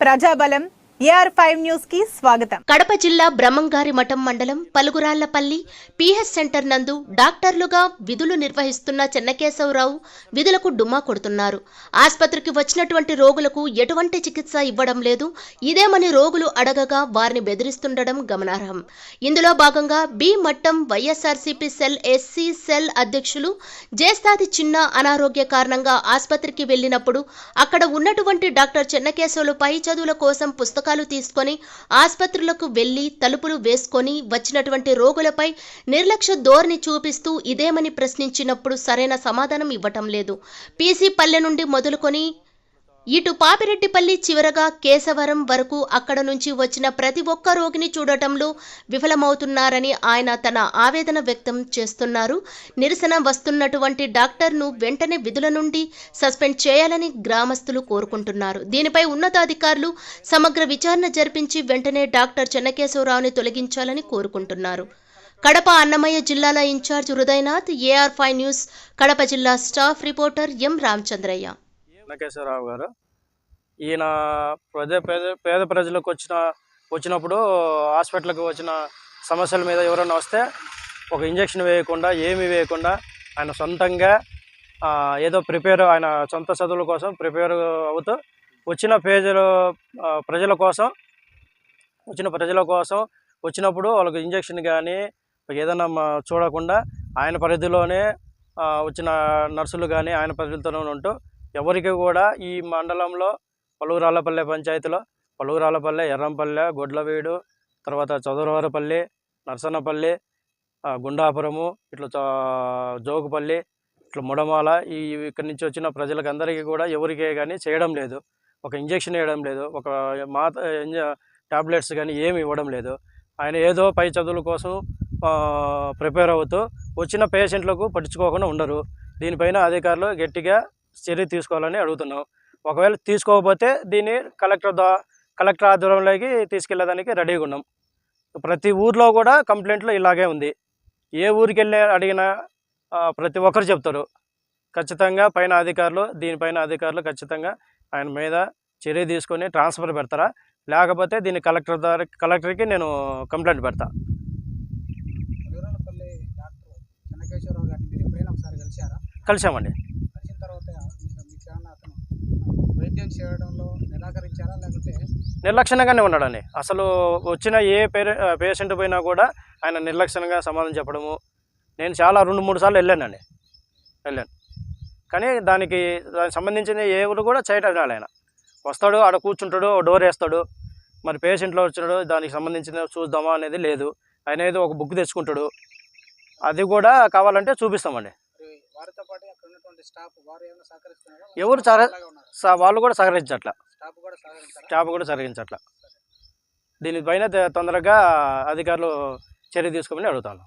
ప్రజాబలం న్యూస్కి స్వాగతం. కడప జిల్లా బ్రహ్మంగారి మఠం మండలం పలుగురాళ్ళపల్లి పిహెచ్ సెంటర్ నందు డాక్టర్లుగా విధులు నిర్వహిస్తున్న చెన్నకేశవరావు విధులకు డుమ్మా కొడుతున్నారు. ఆసుపత్రికి వచ్చినటువంటి రోగులకు ఎటువంటి చికిత్స ఇవ్వడం లేదు. ఇదేమని రోగులు అడగగా వారిని బెదిరిస్తుండడం గమనార్హం. ఇందులో భాగంగా బి మట్టం వైఎస్ఆర్సీపీ సెల్ ఎస్సీ సెల్ అధ్యక్షులు జేస్తాది చిన్న అనారోగ్య కారణంగా ఆసుపత్రికి వెళ్ళినప్పుడు అక్కడ ఉన్నటువంటి డాక్టర్ చెన్నకేశవులు పై చదువుల కోసం పుస్తకాలు తీసుకొని ఆసుపత్రులకు వెళ్ళి తలుపులు వేసుకొని వచ్చినటువంటి రోగులపై నిర్లక్ష్య ధోరణి చూపిస్తూ ఇదేమని ప్రశ్నించినప్పుడు సరైన సమాధానం ఇవ్వటం లేదు. పీసీ పల్లె నుండి మొదలుకొని ఇటు పాపిరెడ్డిపల్లి చివరగా కేశవరం వరకు అక్కడ నుంచి వచ్చిన ప్రతి ఒక్క రోగిని చూడటంలో విఫలమవుతున్నారని ఆయన తన ఆవేదన వ్యక్తం చేస్తున్నారు. నిరసన వస్తున్నటువంటి డాక్టర్ను వెంటనే విధుల నుండి సస్పెండ్ చేయాలని గ్రామస్తులు కోరుకుంటున్నారు. దీనిపై ఉన్నతాధికారులు సమగ్ర విచారణ జరిపించి వెంటనే డాక్టర్ చెన్నకేశవరావుని తొలగించాలని కోరుకుంటున్నారు. కడప అన్నమయ్య జిల్లాల incharge Hridayanath AR five news Kadapa జిల్లా staff reporter M Ramachandraiah. Venkateswararao గారు. ఈయన పేద పేద పేద ప్రజలకు వచ్చిన వచ్చినప్పుడు హాస్పిటల్కి వచ్చిన సమస్యల మీద ఎవరైనా వస్తే ఒక ఇంజక్షన్ వేయకుండా ఏమి వేయకుండా ఆయన సొంతంగా ఏదో ప్రిపేర్ ఆయన సొంత చదువుల కోసం ప్రిపేర్ అవుతూ వచ్చిన పేజీలు ప్రజల కోసం వచ్చిన ప్రజల కోసం వచ్చినప్పుడు వాళ్ళకి ఇంజక్షన్ కానీ ఏదైనా చూడకుండా ఆయన పరిధిలోనే వచ్చిన నర్సులు కానీ ఆయన పరిధిలోనే ఉంటూ ఎవరికి కూడా ఈ మండలంలో పలుగురాళ్ళపల్లె పంచాయతీలో పలుగురాళ్ళపల్లె ఎర్రంపల్లె గొడ్లవీడు తర్వాత చదురవరపల్లి నర్సన్నపల్లి గుండాపురము ఇట్లా జోగుపల్లి ఇట్లా ముడమాల ఈ ఇక్కడి నుంచి వచ్చిన ప్రజలకందరికీ కూడా ఎవరికే కానీ చేయడం లేదు. ఒక ఇంజెక్షన్ వేయడం లేదు. ఒక మాత టాబ్లెట్స్ కానీ ఏమి ఇవ్వడం లేదు. ఆయన ఏదో పై చదువుల కోసం ప్రిపేర్ అవుతూ వచ్చిన పేషెంట్లకు పట్టించుకోకుండా ఉండరు. దీనిపైన అధికారులు గట్టిగా చర్య తీసుకోవాలని అడుగుతున్నాం. ఒకవేళ తీసుకోకపోతే దీన్ని కలెక్టర్ దా కలెక్టర్ ఆధ్వర్యంలోకి తీసుకెళ్ళడానికి రెడీగా ఉన్నాం. ప్రతి ఊర్లో కూడా కంప్లైంట్లు ఇలాగే ఉంది. ఏ ఊరికి వెళ్ళి అడిగినా ప్రతి ఒక్కరు చెప్తారు. ఖచ్చితంగా పైన అధికారులు దీనిపైన అధికారులు ఖచ్చితంగా ఆయన మీద చర్య తీసుకొని ట్రాన్స్ఫర్ పెడతారా? లేకపోతే దీన్ని కలెక్టర్ ద్వారా కలెక్టర్కి నేను కంప్లైంట్ పెడతా. పల్లి ఏమన్నా అతను వైద్యం చేయడంలో నిరాకరించారా? లేకపోతే నిర్లక్ష్యంగానే ఉన్నాడండి. అసలు వచ్చిన ఏ పేరే పేషెంట్ పోయినా కూడా ఆయన నిర్లక్ష్యంగా సమాధానం చెప్పడము. నేను చాలా రెండు మూడు సార్లు వెళ్ళానండి. వెళ్ళాను. కానీ దానికి దానికి సంబంధించిన ఊరు కూడా చేయటం రాలే ఆయన. వస్తాడు ఆడ కూర్చుంటాడు డోర్ వేస్తాడు. మరి పేషెంట్లో వచ్చినాడు దానికి సంబంధించిన చూద్దామా అనేది లేదు. ఆయన ఏదో ఒక బుక్ తెచ్చుకుంటాడు. అది కూడా కావాలంటే చూపిస్తామండి. వారితో పాటు ఎవరు వాళ్ళు కూడా సహకరించట్ల. స్టాఫ్ కూడా సహకరించట్ల. దీనిపైన తొందరగా అధికారులు చర్య తీసుకోమని అడుగుతాను.